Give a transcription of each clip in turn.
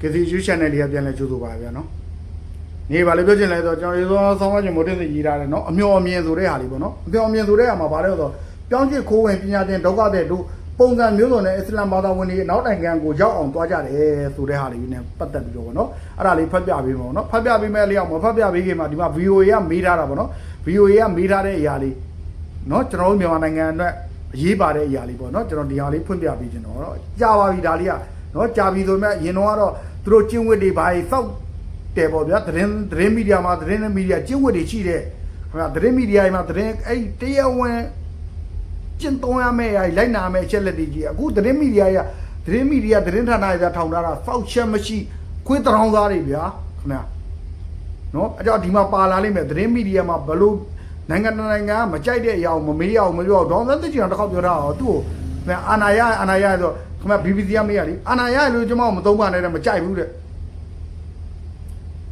KCU channel လေးကပြန်လဲကြိုးဆိုပါဗျာနော်နေပါလေပြောချင်လဲဆိုတော့ကျွန်တော်ရေသောဆောင်းဝါချင်းမိုးတင်စီရေးထားတယ်နော်အမျော်အမြင်ဆိုတဲ့ဟာလေးပေါ့နော်အမျော်အမြင်ဆိုတဲ့ဟာမှာဗါလဲဆိုတော့ပြောင်းချစ်ခိုးဝင်ပညာသင်ဒုက္ခတဲ့တို့ပုံစံမျိုးစုံနဲ့အစ္စလာမ်ဘာသာဝင်တွေနောက်နိုင်ငံကိုရောက်အောင်တွားကြတယ်ဆိုတဲ့ဟာလေးနဲ့ပတ်သက်ပြီးတော့ပေါ့နော်အဲ့ဒါလေးဖတ်ပြပေးမှာပေါ့နော်ဖတ်ပြပေးမဲ့လေးအောင်မဖတ်ပြပေးခင်မှာဒီမှာ VOA ကမေးထားတာပေါ့နော် VOA ကမေးထားတဲ့အရာလေးနော်ကျွန်တော်တို့မြန်မာနိုင်ငံအတွက်အရေးပါတဲ့အရာလေးပေါ့နော်ကျွန်တော်ဒီဟာလေးဖွင့်ပြပေးခြင်းတော့နော်ကြာပါပြီဒါလေးကနော်ကြာပြီဆိုမဲ့ရင်တော့ကတော့ သူတို့ကျင့်ဝတ်တွေဘာတွေစောက်တယ်ပေါ့ဗျာသတင်းသတင်းမီဒီယာမှာသတင်းမီဒီယာကျင့်ဝတ်တွေရှိတယ်ခင်ဗျာသတင်းမီဒီယာမှာသတင်းအဲ့တရားဝင်ကျင့်သုံးရမယ့်အရာလိုက်နာမယ့်အချက်လက်တွေကြီးအခုသတင်းမီဒီယာရသတင်းမီဒီယာသတင်းဌာနတွေထောင်ထားတာစောက်ချက်မရှိခွေးတောင်သားတွေဗျာခင်ဗျာနော်အဲ့တော့ဒီမှာပါလာလိမ့်မယ်သတင်းမီဒီယာမှာဘလို့နိုင်ငံတစ်နိုင်ငံကမကြိုက်တဲ့အရာကိုမမေးရအောင်မပြောအောင်ဒေါန်သန်းသစ်ကြီးတော့တစ်ခေါက်ပြောထားအောင်သူ့ကိုခင်ဗျအာနာရအာနာရဆို ခင်ဗျ BBC ကမေးရလေအာနာရလို့ကျွန်တော်မသုံးပါနဲ့တဲ့မကြိုက်ဘူးတဲ့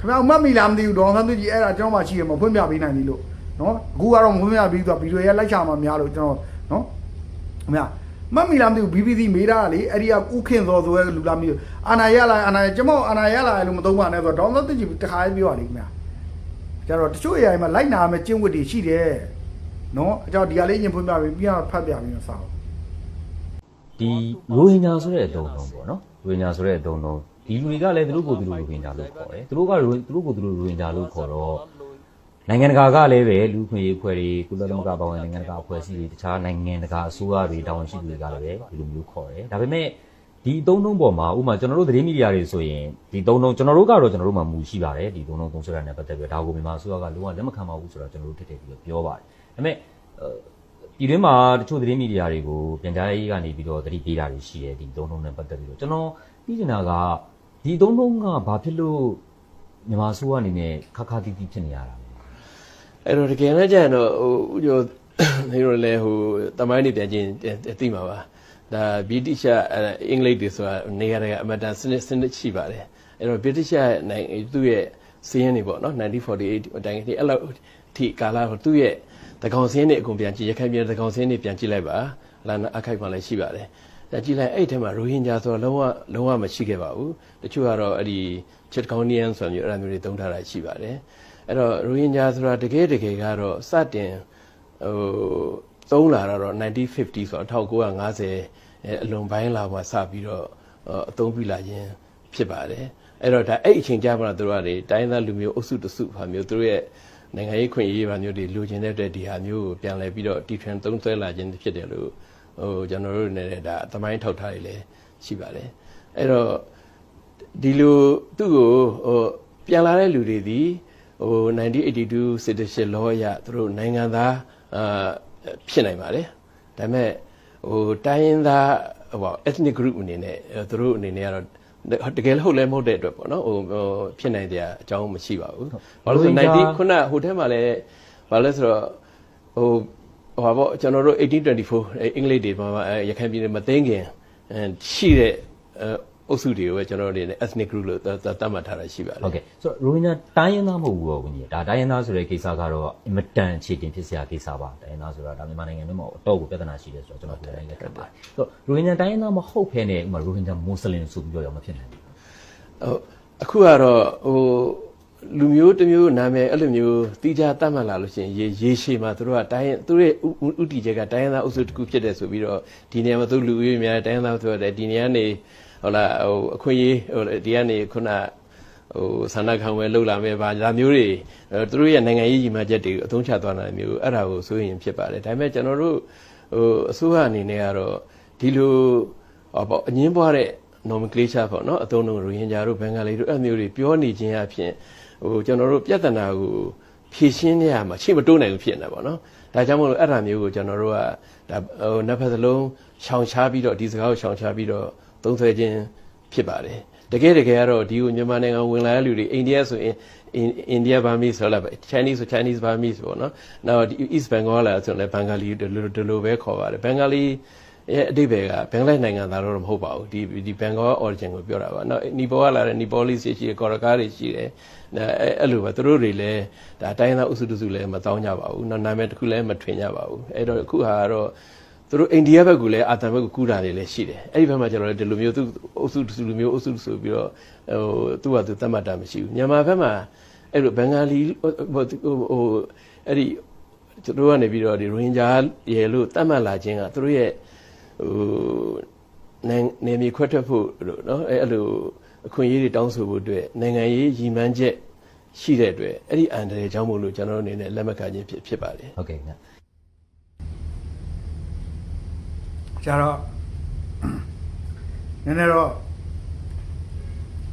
ခင်ဗျမတ်မီလားမသိဘူးဒေါန်သန်းသစ်ကြီးအဲ့ဒါကျွန်တော်မှရှိရမဖွင့်ပြပေးနိုင်ပြီလို့နော်အခုကတော့မဖွင့်ပြပြီးတော့ဗီဒီယိုရလိုက်ချမှာများလို့ကျွန်တော်နော်ခင်ဗျမတ်မီလားမသိဘူး BBC မေးတာလေအဲ့ဒီကဥခင်စောဆိုရဲလူလားမသိဘူးအာနာရလားအာနာရကျွန်တော်အာနာရလားလို့မသုံးပါနဲ့ဆိုတော့ဒေါန်သန်းသစ်ကြီးတခါရေးပြောရလေခင်ဗျကျတော့တချို့အရာတွေမှာလိုက်နာမဲ့ကျင့်ဝတ်တွေရှိတယ်နော်အကြောင်းဒီဟာလေးရင်ဖွင့်ပြပြီးပြန်ဖတ်ပြပြီးတော့စောင့် ဒီရိုဟင်ဂျာဆိုတဲ့အတုံးလုံးပေါ့နော်ရိုဟင်ဂျာဆိုတဲ့အတုံးလုံးဒီလူတွေကလည်းသူတို့ကိုယ်သူတို့ရိုဟင်ဂျာလို့ခေါ်တယ်သူတို့ကရိုသူတို့ကိုယ်သူတို့ရိုဟင်ဂျာလို့ခေါ်တော့နိုင်ငံတကာကလည်းပဲလူခွင့်ရေးအဖွဲ့တွေကုလသမဂ္ဂပါဝင်နိုင်ငံတကာအဖွဲ့အစည်းတွေတခြားနိုင်ငံတကာအစိုးရတွေတာဝန်ရှိသူတွေကလည်းပဲဒီလိုမျိုးခေါ်တယ်ဒါပေမဲ့ဒီအတုံးလုံးပေါ်မှာဥပမာကျွန်တော်တို့သတင်းမီဒီယာတွေဆိုရင်ဒီတုံးလုံးကျွန်တော်တို့ကတော့ကျွန်တော်တို့မှာမူရှိပါတယ်ဒီတုံးလုံးသုံးဆွဲတာနဲ့ပတ်သက်ပြီးတော့ဒါကိုမြန်မာအစိုးရကလုံးဝလက်မခံပါဘူးဆိုတော့ကျွန်တော်တို့ထည့်ထည့်ပြီးတော့ပြောပါတယ်ဒါပေမဲ့အဲ ပြည်တွင်းမှာတချို့သတင်းမီဒီယာတွေကိုပြန်ကြားရေးကနေပြီးတော့သတိပေးတာတွေရှိတယ်ဒီသုံးလုံးနဲ့ပတ်သက်ပြီးတော့ကျွန်တော်သိချင်တာကဒီသုံးလုံးကဘာဖြစ်လို့မြန်မာဆိုးအနေနဲ့ခါခါတီးတီးဖြစ်နေရတာလဲအဲ့တော့တကယ်နဲ့ကြရင်တော့ဟိုဥကျော်နေရောလဲဟိုတမိုင်းနေပြန်ချင်းသိမှာပါဒါဗြိတိရှအဲ့အင်္ဂလိပ်တွေဆိုတာနေရာတွေကအမတန်စနစ်စနစ်ရှိပါတယ်အဲ့တော့ဗြိတိရှနိုင်ငံသူ့ရဲ့စီးရင်တွေပေါ့နော်1948အတိုင်းဒီအဲ့လောက်ထိကာလသူ့ရဲ့ တကောင်စင်းတွေအကုန်ပြန်ကြည့်ရခိုင်ပြည်တကောင်စင်းတွေပြန်ကြည့်လိုက်ပါလာနာအခိုက်မှလည်းရှိပါတယ်ဒါကြည့်လိုက်အဲ့ထဲမှာရိုဟင်ဂျာဆိုတော့လုံးဝလုံးဝမရှိခဲ့ပါဘူးတချို့ကတော့အဲ့ဒီချစ်ကောင်နီယန်ဆိုမျိုးအဲ့ဒါမျိုးတွေသုံးထားတာရှိပါတယ်အဲ့တော့ရိုဟင်ဂျာဆိုတာတကယ်တကယ်ကတော့စတင်ဟိုသုံးလာတာတော့1950ဆိုတော့1950အဲအလွန်ပိုင်းလာမှစပြီးတော့အသုံးပြုလာခြင်းဖြစ်ပါတယ်အဲ့တော့ဒါအဲ့အချိန်ကြာမှတော့တို့ကတွေတိုင်းသားလူမျိုးအုပ်စုတစုဟာမျိုးတို့ရဲ့ နိုင်ငံရေးခွင့်ရေးပါမျိုးတွေလိုချင်တဲ့အတွက်ဒီဟာမျိုးကိုပြန်လဲပြီးတော့တီထွင်သုံးဆွဲလာခြင်းဖြစ်တယ်လို့ဟိုကျွန်တော်တို့နေတဲ့ဒါသမိုင်းထောက်ထားတွေလည်းရှိပါတယ်အဲ့တော့ဒီလိုသူ့ကိုဟိုပြန်လာတဲ့လူတွေဒီဟို1982 citizenship law အရသူတို့နိုင်ငံသားအာဖြစ်နိုင်ပါတယ်ဒါပေမဲ့ဟိုတိုင်းရင်းသားဟို ethnic group အနေနဲ့သူတို့အနေနဲ့ကတော့ တကယ်ဟုတ်လဲမဟုတ်တဲ့အတွက်ပေါ့နော်ဟိုဖြစ်နိုင်တဲ့အကြောင်းမရှိပါဘူးဘာလို့လဲဆို90ခုနဟိုထဲမှာလည်းဘာလဲဆိုတော့ဟိုဟိုပေါ့ကျွန်တော်တို့1824အင်္ဂလိပ်တွေမှာရခိုင်ပြည်နယ်မှာသိငင်ရှိတဲ့ အုပ်စုတွေကိုပဲကျွန်တော်တို့အနေနဲ့ ethnic group လို့သတ်မှတ်ထားတာရှိပါတယ်ဟုတ်ကဲ့ဆိုတော့ရိုဟင်ဂျာတိုင်းရင်းသားမဟုတ်ဘူးပေါ့ကွကြီးဒါတိုင်းရင်းသားဆိုတဲ့ကိစ္စကတော့အင်မတန်အခြေတင်ဖြစ်စရာကိစ္စပါတိုင်းရင်းသားဆိုတာဒါမြန်မာနိုင်ငံမှာအတော့ကိုပြဿနာရှိတယ်ဆိုတော့ကျွန်တော်ပြောလိုက်လက်ခံပါတယ်ဆိုတော့ရိုဟင်ဂျာတိုင်းရင်းသားမဟုတ်ဖ ೇನೆ ဥပမာရိုဟင်ဂျာမွတ်စလင်ဆိုပြီးတော့ရောမဖြစ်နိုင်ဘူးဟိုအခုကတော့ဟိုလူမျိုးတစ်မျိုးနာမည်အဲ့လိုမျိုးတီးခြားတတ်မှတ်လာလို့ရှိရင်ရေရေရှည်မှာသူတို့ကတိုင်းသူတို့ရဲ့ဥတီချက်ကတိုင်းရင်းသားအုပ်စုတစ်ခုဖြစ်တယ်ဆိုပြီးတော့ဒီနေရာမှာသူလူဦးရေများတိုင်းရင်းသားဆိုတော့ဒီနေရာနေ ဟုတ်လားဟိုအခွင့်အရေးဟိုဒီကနေခုနဟိုဆန္ဒခံဝဲလှုပ်လာမယ်ဗာဒါမျိုးတွေသူတို့ရဲ့နိုင်ငံရေးကြီးမှချက်တွေကိုအသုံးချသွားတာမျိုးအဲ့ဒါကိုဆိုရင်ဖြစ်ပါတယ်ဒါပေမဲ့ကျွန်တော်တို့ဟိုအစိုးရအနေနဲ့ကတော့ဒီလိုဟောပေါ့အငင်းပွားတဲ့ nomenclature ပေါ့နော်အသုံးလုံးရိုဟင်ဂျာတို့ဘင်္ဂါလီတို့အဲ့မျိုးတွေပြောနေခြင်းအဖြစ်ဟိုကျွန်တော်တို့ပြဿနာကိုဖြေရှင်းနေရမှာချိမတိုးနိုင်ဘူးဖြစ်နေတာပေါ့နော်ဒါကြောင့်မို့လို့အဲ့ဒါမျိုးကိုကျွန်တော်တို့ကဒါဟိုနှစ်ဖက်စလုံးရှောင်ရှားပြီးတော့ဒီစကားကိုရှောင်ရှားပြီးတော့ သုံးဆွဲခြင်းဖြစ်ပါတယ်တကယ်တကယ်ကတော့ဒီကိုမြန်မာနိုင်ငံဝင်လာတဲ့လူတွေအိန္ဒိယဆိုရင်အိန္ဒိယဗာမီဆိုလား Chinese ဆို Chinese ဗာမီပေါ့နော်နောက်ဒီ East Bengal လာဆိုလည်းဘင်္ဂါလီဒီလိုပဲခေါ်ပါတယ်ဘင်္ဂါလီရဲ့အတိတ်ပဲကဘင်္ဂလားနိုင်ငံသားတော့မဟုတ်ပါဘူးဒီဒီဘင်္ဂါ origin ကိုပြောတာပါနော်နီပေါကလာတဲ့နီပေါလီရှိရှိကော်ရကားတွေရှိတယ်အဲအဲ့လိုပဲသူတို့တွေလည်းဒါတိုင်းသားအုပ်စုတစုလည်းမတောင်းကြပါဘူးနော်နာမည်တစ်ခုလည်းမထွင်ကြပါဘူးအဲ့တော့အခုဟာကတော့ဟ သူတို့အိန္ဒိယဘက်ကလည်းအာသံဘက်ကိုကူးတာတွေလည်းရှိတယ်အဲ့ဒီဘက်မှာကျွန်တော်လည်းဒီလိုမျိုးသူအုပ်စုတစ်စုလိုမျိုးအုပ်စုဆိုပြီးတော့ဟိုသူ့ဟာသူသတ်မှတ်တာမရှိဘူးမြန်မာဘက်မှာအဲ့လိုဘင်္ဂါလီဟိုဟိုအဲ့ဒီသူတို့ကနေပြီးတော့ဒီရိုဟင်ဂျာရေလို့သတ်မှတ်လာခြင်းကသူတို့ရဲ့ဟိုနိုင်နေမီခွဲထွက်ဖို့လို့နော်အဲ့အဲ့လိုအခွင့်အရေးတွေတောင်းဆိုဖို့အတွက်နိုင်ငံရေးရည်မှန်းချက်ရှိတဲ့အတွက်အဲ့ဒီအန်ဒရယ်ကြောင့်မို့လို့ကျွန်တော်တို့အနေနဲ့လက်မခံခြင်းဖြစ်ဖြစ်ပါတယ်ဟုတ်ကဲ့ဗျာ ကျတော့နည်းနည်းတော့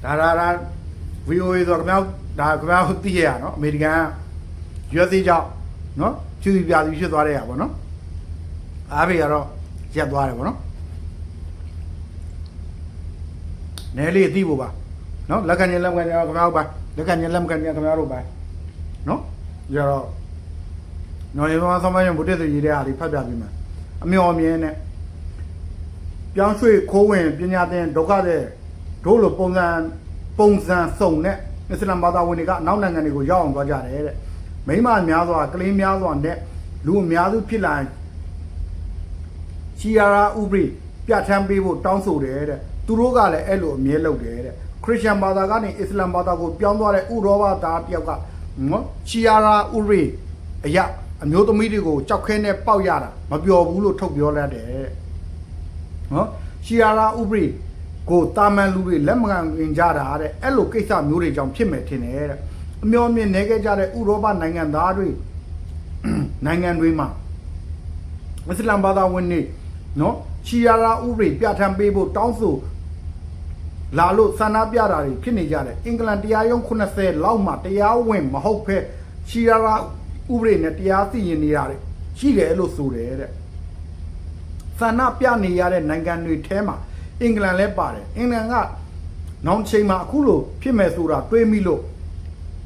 ဒါဒါဒါ VOA ဆိုတော့ခင်ဗျားဒါခင်ဗျားသိရရနော်အမေရိကန်က USA ကြောင့်နော်ဖြူပြပြပြီးဖြစ်သွားတဲ့ဟာပေါ့နော်အားပေကတော့ရက်သွားတယ်ပေါ့နော်နဲလေးသိဖို့ပါနော်လက်ခံရင်လက်ခံရင်ခင်ဗျားတို့ပါလက်ခံရင်လက်ခံရင်ခင်ဗျားတို့ပါနော်ကြတော့နော်ရေသောသမယဘုဒ္ဓသရေတဲ့ဟာလေးဖတ်ပြပြီးမှအမျော်အမြင်နဲ့ ပြောင်းရွှေ့ခိုးဝင်ပညာသင်ဒုက္ခတဲ့တို့လိုပုံစံပုံစံစုံနဲ့အစ္စလာမ်ဘာသာဝင်တွေကနောက်နိုင်ငံတွေကိုရောက်အောင်သွားကြတယ်တဲ့မိမများစွာကလေးများစွာနဲ့လူအများစုဖြစ်လာရင်ချီယာရာဥပရိပြဋ္ဌာန်းပေးဖို့တောင်းဆိုတယ်တဲ့သူတို့ကလည်းအဲ့လိုအမြဲလုပ်တယ်တဲ့ခရစ်ယာန်ဘာသာကနေအစ္စလာမ်ဘာသာကိုပြောင်းသွားတဲ့ဥရောပသားတယောက်ကနော်ချီယာရာဥပရိအရာအမျိုးသမီးတွေကိုကြောက်ခဲနဲ့ပေါက်ရတာမပျော်ဘူးလို့ထုတ်ပြောလိုက်တယ်တဲ့ နော်ရှီယာရာဥပရိကိုတာမန်လူတွေလက်မခံဝင်ကြတာတဲ့အဲ့လိုကိစ္စမျိုးတွေကြောင့်ဖြစ်မယ်ထင်တယ်တဲ့အမျောမြင်နေခဲ့ကြတဲ့ဥရောပနိုင်ငံသားတွေနိုင်ငံတွေမှာအစ္စလာမ်ဘာသာဝင်တွေနော်ရှီယာရာဥပရိပြဋ္ဌာန်းပေးဖို့တောင်းဆိုလာလို့ဆန္ဒပြတာတွေဖြစ်နေကြတယ်အင်္ဂလန်တရားရုံး80လောက်မှတရားဝင်မဟုတ်ဖက်ရှီယာရာဥပရိနဲ့တရားစီရင်နေတာတွေရှိတယ်လို့ဆိုတယ်တဲ့ ဆန္ဒပြနေရတဲ့နိုင်ငံတွေထဲမှာအင်္ဂလန်လည်းပါတယ်အင်္ဂလန်ကနောက်တစ်ချိန်မှာအခုလိုဖြစ်မယ်ဆိုတာတွေးမိလို့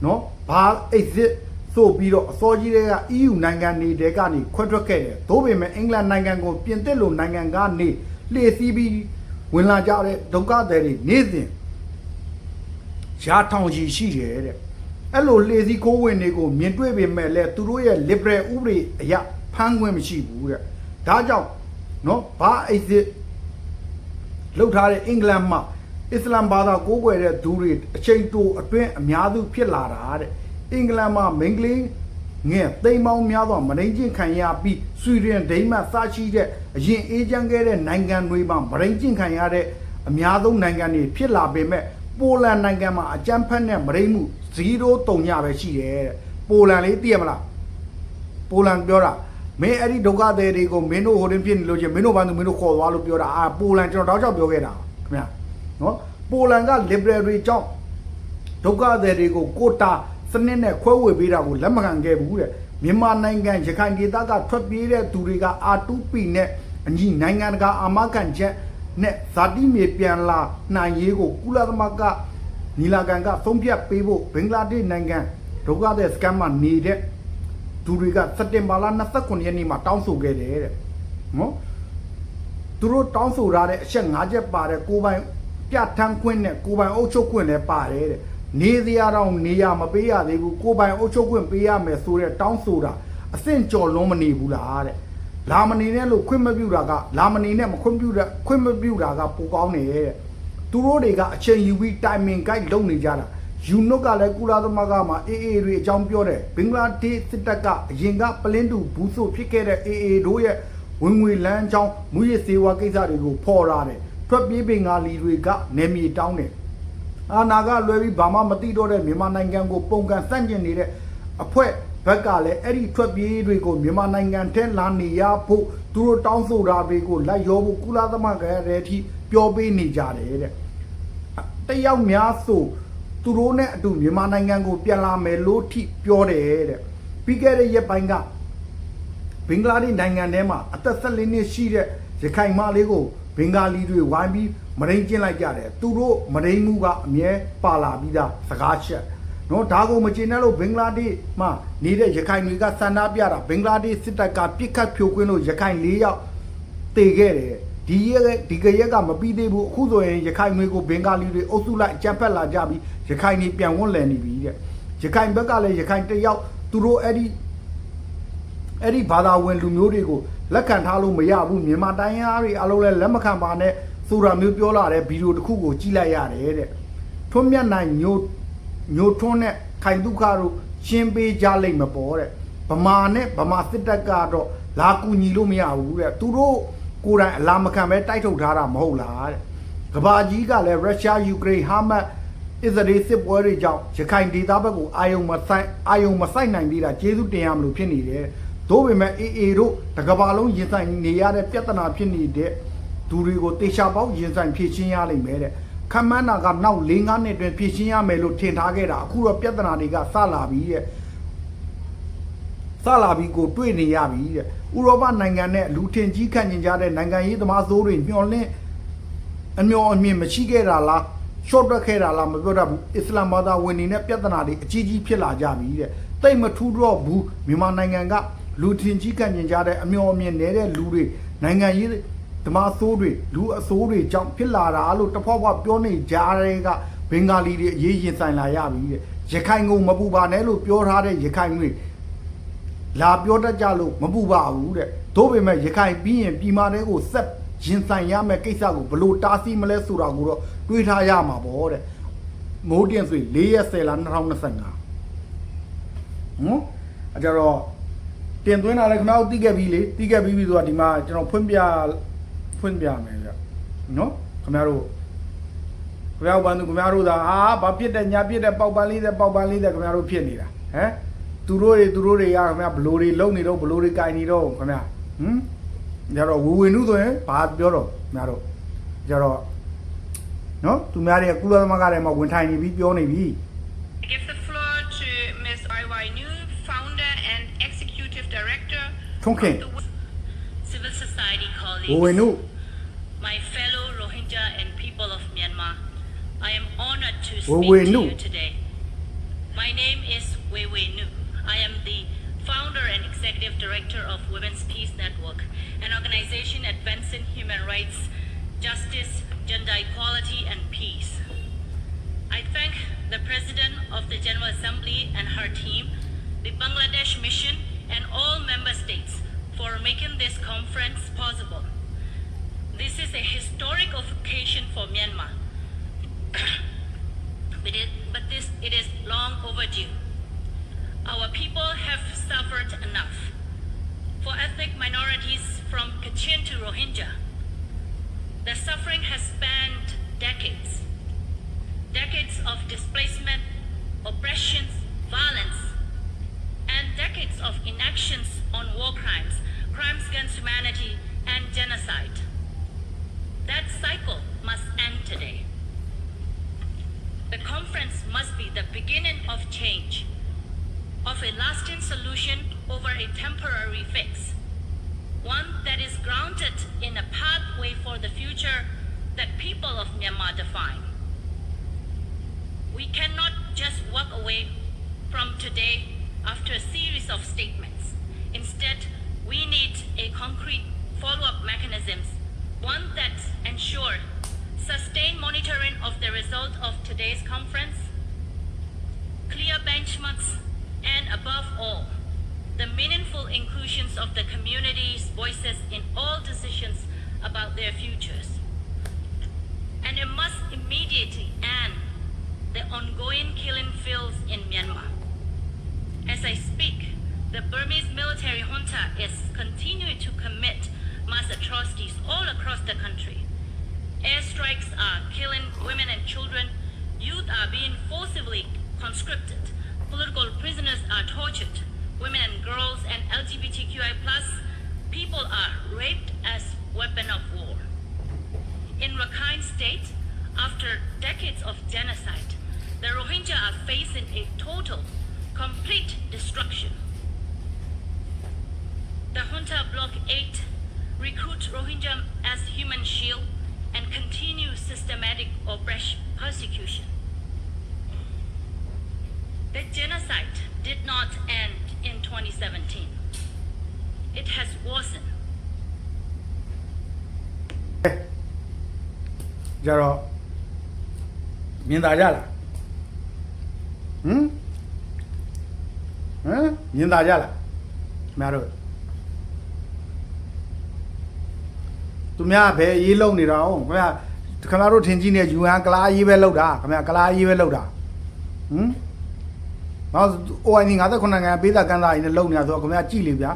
နော်ဘာ exit ဆိုပြီးတော့အစောကြီးတွေက EU နိုင်ငံတွေတဲကနေခွဲထွက်ခဲ့တယ်သို့ပေမဲ့အင်္ဂလန်နိုင်ငံကိုပြင်သစ်လိုနိုင်ငံကနေလှည့်စည်းပြီးဝင်လာကြတဲ့ဒုက္ခသည်တွေနေ့စဉ်ရှားထောင်ကြီးရှိတယ်တဲ့အဲ့လိုလှည့်စည်းခိုးဝင်တွေကိုမြင်တွေ့ပေမဲ့လည်းသူတို့ရဲ့ liberal ဥပဒေအရဖမ်းခွင့်မရှိဘူးတဲ့ဒါကြောင့် နော်ဘာ exit လောက်ထားတဲ့အင်္ဂလန်မှာအစ္စလာမ်ဘာသာကိုးကွယ်တဲ့သူတွေအချိန်တိုအတွင်းအများစုဖြစ်လာတာတဲ့အင်္ဂလန်မှာမိန်းကလေးငယ်သိမ်းပေါင်းများစွာမရင်းချင်းခံရပြီးဆွီဒင်ဒိန်းမတ်စရှိတဲ့အရင်အေးချမ်းခဲ့တဲ့နိုင်ငံတွေမှာမရင်းချင်းခံရတဲ့အများဆုံးနိုင်ငံတွေဖြစ်လာပေမဲ့ပိုလန်နိုင်ငံမှာအကြမ်းဖက်နဲ့မရင်းမှု0တုံညပဲရှိတယ်တဲ့ပိုလန်လေးသိရမလားပိုလန်ပြောတာ မင်းအဲ့ဒီဒုက္ခသည်တွေကိုမင်းတို့ဟိုတင်ဖြစ်နေလို့ချင်းမင်းတို့ဘာလို့မင်းတို့ခေါ်သွားလို့ပြောတာအာပိုလန်ကျွန်တော်တောက်ချောက်ပြောခဲ့တာခင်ဗျာနော်ပိုလန်က liberal တွေကြောင့်ဒုက္ခသည်တွေကိုကိုတာစနစ်နဲ့ခွဲဝေပေးတာကိုလက်မခံခဲ့ဘူးတဲ့မြန်မာနိုင်ငံရခိုင်ဒေသကထွက်ပြေးတဲ့သူတွေက R2P နဲ့အညီနိုင်ငံတကာအာမခံချက်နဲ့ဇာတိမြေပြန်လာနိုင်ရေးကိုကုလသမဂ္ဂညီလာခံကသုံးဖြတ်ပေးဖို့ဘင်္ဂလားဒေ့ရှ်နိုင်ငံဒုက္ခသည်စခန်းမှာနေတဲ့ သူတွေကစက်တင်ဘာလ29ရက်နေ့မှာတောင်းဆိုခဲ့တယ်တဲ့နော်သူတို့တောင်းဆိုထားတဲ့အချက်၅ချက်ပါတဲ့ကိုပိုင်ပြဋ္ဌာန်းခွင့်နဲ့ကိုပိုင်အုပ်ချုပ်ခွင့်လည်းပါတယ်တဲ့နေစရာတော့နေရမပေးရသေးဘူးကိုပိုင်အုပ်ချုပ်ခွင့်ပေးရမယ်ဆိုတဲ့တောင်းဆိုတာအဆင့်ကျော်လုံးမနေဘူးလားတဲ့လာမနေနဲ့လို့ခွင့်မပြုတာကလာမနေနဲ့မခွင့်ပြုတဲ့ခွင့်မပြုတာကပိုကောင်းတယ်တဲ့သူတို့တွေကအချိန်ယူပြီးတိုင်မင်ဂိုက်လုပ်နေကြတာ ယူနုကလည်းကုလသမဂ္ဂမှာ AA တွေအကြောင်းပြောတယ်ဘင်္ဂလားဒေ့ရှ်စစ်တပ်ကအရင်ကပလင်းတူဘူးဆိုဖြစ်ခဲ့တဲ့ AA တို့ရဲ့ဝင်ငွေလမ်းအကြောင်းမူရစ်စေဝါကိစ္စတွေကိုဖော်ရတယ်ထွက်ပြေးပင်ကာလီတွေကနေမြေတောင်းတယ်အာနာကလွယ်ပြီးဘာမှမသိတော့တဲ့မြန်မာနိုင်ငံကိုပုံကန်စန့်ကျင်နေတဲ့အဖွဲ့ဘက်ကလည်းအဲ့ဒီထွက်ပြေးတွေကိုမြန်မာနိုင်ငံထဲလာနေရဖို့သူတို့တောင်းဆိုတာတွေကိုလိုက်ရောဖို့ကုလသမဂ္ဂရဲ့အထိပြောပေးနေကြတယ်တဲ့တယောက်များဆို သူတို့နဲ့အတူမြန်မာနိုင်ငံကိုပြန်လာမယ်လို့ထိပြောတယ်တဲ့ပြီးခဲ့တဲ့ရက်ပိုင်းကဘင်္ဂလားဒေ့ရှ်နိုင်ငံထဲမှာအသက်14နှစ်ရှိတဲ့ရခိုင်မလေးကိုဘင်္ဂါလီတွေဝိုင်းပြီးမရင်းကျင်းလိုက်ကြတယ်သူတို့မရင်းမှုကအမြဲပါလာပြီးသားစကားချက်နော်ဒါကိုမကျေနပ်လို့ဘင်္ဂလားဒေ့ရှ်မှာနေတဲ့ရခိုင်တွေကဆန္ဒပြတာဘင်္ဂလားဒေ့ရှ်စစ်တပ်ကပြစ်ခတ်ဖြိုခွင်းလို့ရခိုင်၄ယောက်တေခဲ့တယ် ဒီရက်ဒီကရက်ကမပြီးသေးဘူးအခုဆိုရင်ရခိုင်မျိုးကိုဘင်္ဂါလီတွေအုပ်စုလိုက်အကြမ်းဖက်လာကြပြီးရခိုင်နေပြန်ဝန်းလည်နေပြီတဲ့ရခိုင်ဘက်ကလည်းရခိုင်တစ်ယောက်သူတို့အဲ့ဒီအဲ့ဒီဘာသာဝင်လူမျိုးတွေကိုလက်ခံထားလို့မရဘူးမြန်မာတိုင်းရင်းသားတွေအလုံးလဲလက်မခံပါနဲ့ဆိုတာမျိုးပြောလာတဲ့ဗီဒီယိုတစ်ခုကိုကြည့်လိုက်ရတယ်တဲ့ထွန်းမြတ်နိုင်ညိုညိုထွန်းနဲ့ခိုင်ဒုက္ခတို့ရှင်းပေးကြလိမ့်မပေါ်တဲ့ဗမာနဲ့ဗမာစစ်တပ်ကတော့လာကူညီလို့မရဘူးတဲ့သူတို့ ကိုယ်တိုင်အလာမခံပဲတိုက်ထုတ်ထားတာမဟုတ်လားတဲ့ကဘာကြီးကလည်းရုရှားယူကရိန်းဟာမတ်အစ္စရေးစစ်ပွဲတွေကြောင့်ရခိုင်ဒေသဘက်ကိုအာယုံမဆိုင်အာယုံမဆိုင်နိုင်သေးတာကျေးဇူးတင်ရမလို့ဖြစ်နေတယ်။သို့ပေမဲ့အေအေတို့တကဘာလုံးရင်ဆိုင်နေရတဲ့ပြဿနာဖြစ်နေတဲ့သူတွေကိုတေချာပေါက်ရင်ဆိုင်ဖြည့်ရှင်းရလိမ့်မယ်တဲ့။ခမန်းနာကနောက်၄၅နှစ်အတွင်းဖြည့်ရှင်းရမယ်လို့ထင်ထားခဲ့တာအခုတော့ပြဿနာတွေကစလာပြီတဲ့။ စလာပြီကိုတွေ့နေရပြီတဲ့။ဥရောပနိုင်ငံနဲ့လူထင်ကြီးခန့်ကျင်ကြတဲ့နိုင်ငံရေးသမားစိုးတွေညှော်လင့်အမျော်အမြင်မရှိခဲ့တာလားရှော့တွက်ခဲ့တာလားမပြောတတ်ဘူးအစ္စလာမ်ဘာသာဝင်တွေနဲ့ပြဿနာတွေအကြီးကြီးဖြစ်လာကြပြီတဲ့တိတ်မထူးတော့ဘူးမြန်မာနိုင်ငံကလူထင်ကြီးကန့်ကျင်ကြတဲ့အမျော်အမြင်နေတဲ့လူတွေနိုင်ငံရေးဓမ္မဆိုးတွေလူအဆိုးတွေကြောင့်ဖြစ်လာတာလို့တစ်ဖောက်ဖောက်ပြောနေကြတဲ့ကဘင်္ဂါလီတွေအရေးရင်ဆိုင်လာရပြီတဲ့ရခိုင်ကိုမပူပါနဲ့လို့ပြောထားတဲ့ရခိုင်တွေ လာပြောတတ်ကြလို့မပူပါဘူးတဲ့သို့ပေမဲ့ရခိုင်ပြီးရင်ပြည်မာတွေကိုဆက်ရင်ဆိုင်ရမယ့်ကိစ္စကိုဘလို့တားဆီးမလဲဆိုတာကိုတော့တွေးထားရမှာပေါ့တဲ့မိုးတင်ဆွေ၄ရက်10လ2025ဟမ်အကြတော့တင်သွင်းတာလည်းခဏတိခဲ့ပြီလေတိခဲ့ပြီပြီဆိုတာဒီမှာကျွန်တော်ဖွင့်ပြဖွင့်ပြမယ်ဗျနော်ခင်ဗျားတို့ခင်ဗျားတို့ဘာလို့ခင်ဗျားတို့သာအာဘာပြစ်တဲ့ညာပြစ်တဲ့ပေါက်ပန်းလေးတဲ့ပေါက်ပန်းလေးတဲ့ခင်ဗျားတို့ဖြစ်နေတာဟမ် သူတို့တွေသူတို့တွေကခင်ဗျာဘလိုတွေလုံနေတော့ဘလိုတွေကင်နေတော့ခင်ဗျာဟမ်ကြတော့ဝူဝင်နုဆိုရင်ဘာပြောတော့ခင်ဗျာတော့ကြတော့နော်သူများတွေကကုလသမဂ္ဂထဲမှာဝင်ထိုင်နေပြီးပြောနေပြီ I give the floor to Ms. IY New, founder and executive director ထွန်းခင် of the Civil Society ဝူဝင် colleagues, နု my fellow Rohingya and people of Myanmar. I am honored to Wei speak Wei to Nu. you today. Executive director of Women's Peace Network, an organization advancing human rights, justice, gender equality, and peace. I thank the President of the General Assembly and her team, the Bangladesh Mission, and all member states for making this conference possible. This is a historic occasion for Myanmar. but, it, but this it is long overdue. Lasting solution over a temporary fix, one that is grounded in a pathway for the future that people of Myanmar define. We cannot just walk away from today after a series of statements. Instead, we need a concrete follow-up mechanisms, one that ensure sustained monitoring of the result of today's conference, clear benchmarks, and above all, the meaningful inclusions of the community's voices in all decisions about their futures. And it must immediately end the ongoing killing fields in Myanmar. As I speak, the Burmese military junta is continuing to commit mass atrocities all across the country. Airstrikes are killing women and children, youth are being forcibly conscripted, political prisoners are tortured, women and girls and LGBTQI people ကြတော့မြင်သာကြလားဟမ်ဟမ်မြင်သာကြလားခင်ဗျားတို့ဟသူများဘယ်ရေးလုံနေတာဟုတ်ခင်ဗျာခင်ဗျားတို့ထင်ကြည့်နေယူဟန်ကလားရေးပဲလောက်တာခင်ဗျာကလားရေးပဲလောက်တာဟမ်နောက် OIN 59နိုင်ငံပေးတာကန်တာကြီးနဲ့လုံနေတာဆိုတော့ခင်ဗျာကြည့်လေဗျာ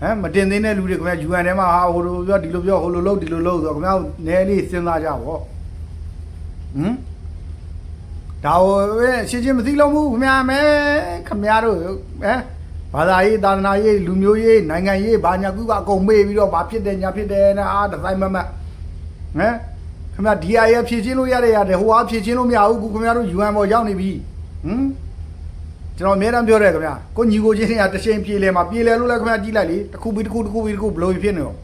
ဟမ်မတင်သေးတဲ့လူတွေခင်ဗျာ UN ထဲမှာဟာဟိုလိုပြောဒီလိုပြောဟိုလိုလုပ်ဒီလိုလုပ်ဆိုတော့ခင်ဗျာနဲလေးစဉ်းစားကြပါဟမ်ဒါဟိုပဲရှင်းချင်းမသိလုံးဘူးခင်ဗျာမဲခင်ဗျားတို့ဟမ်ဘာသာရေးသာသနာရေးလူမျိုးရေးနိုင်ငံရေးဘာညာကူကအကုန်မေးပြီးတော့ဘာဖြစ်တယ်ညာဖြစ်တယ်နဲ့အာဒီဇိုင်းမမတ်ဟမ်ခင်ဗျာဒီအရာဖြည့်ချင်းလို့ရတဲ့ရတယ်ဟိုအားဖြည့်ချင်းလို့မရဘူးခုခင်ဗျားတို့ UN ပေါ်ရောက်နေပြီဟမ် ကျွန်တော်အများအားပြောတယ်ခင်ဗျာကိုညီကိုချင်းတွေကတစ်ချိန်ပြေလဲမှာပြေလဲလို့လဲခင်ဗျာကြည့်လိုက်လေတစ်ခုပြီးတစ်ခုတစ်ခုပြီးတစ်ခုဘလို့ဖြစ်နေရော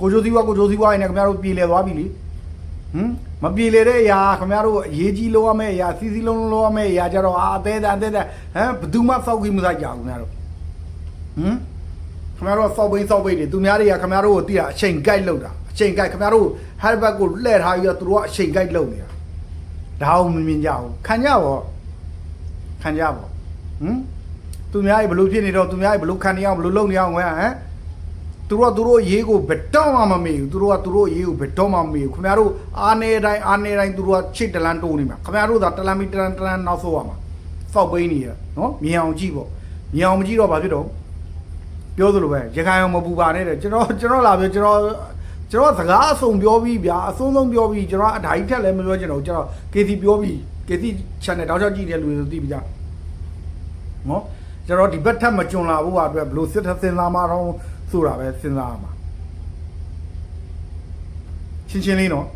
ကိုဂျိုစီဝါကိုဂျိုစီဝါနေခင်ဗျားတို့ပြေလဲသွားပြီလေဟမ်မပြေလေတဲ့အရာခင်ဗျားတို့အရေးကြီးလို့ရမယ့်အရာစီစီလုံးလုံးလို့ရမယ့်အရာကြတော့အာအသေးသေးအသေးသေးဟမ်ဘယ်သူမှစောက်ကြီးမဆိုင်ကြဘူးခင်ဗျားတို့ဟမ်ခင်ဗျားတို့စောက်ပိန်းစောက်ပိန်းတွေသူများတွေကခင်ဗျားတို့ကိုတိရအချိန်ကိုက်လောက်တာအချိန်ကိုက်ခင်ဗျားတို့ဟက်ဘက်ကိုလှည့်ထားပြီးတော့သူတို့ကအချိန်ကိုက်လောက်နေတာဒါအောင်မမြင်ကြဘူးခံကြပါခံကြပါ ဟမ်သူများကြီးဘလို့ဖြစ်နေတော့သူများကြီးဘလို့ခံနေအောင်ဘလို့လုပ်နေအောင်ခွဲဟမ်သူတို့ကသူတို့အရေးကိုဘယ်တော့မှမမေ့ဘူးသူတို့ကသူတို့အရေးကိုဘယ်တော့မှမမေ့ဘူးခင်ဗျားတို့အားနေတိုင်းအားနေတိုင်းသူတို့ကချစ်တလန်တိုးနေမှာခင်ဗျားတို့သာတလန်မီတလန်တလန်နောက်ဆိုရမှာစောက်ပိန်းနေရနော်မြင်အောင်ကြည့်ပေါ့မြင်အောင်မကြည့်တော့ဘာဖြစ်တော့ပြောသလိုပဲရခိုင်အောင်မပူပါနဲ့တဲ့ကျွန်တော်ကျွန်တော်လာပြောကျွန်တော်ကျွန်တော်စကားအစုံပြောပြီးဗျာအဆုံးဆုံးပြောပြီးကျွန်တော်အဓာကြီးထက်လည်းမပြောချင်တော့ကျွန်တော် KC ပြောပြီး KC channel တောက်ချောက်ကြည့်တဲ့လူတွေသိပြီကြ နော်ကျွန်တော်ဒီဘက်ထက်မကြုံလာဘူးပါအတွက်ဘလို့စစ်ထစင်လာမှာတော့ဆိုတာပဲစဉ်းစားရမှာရှင်းရှင်းလေးနော်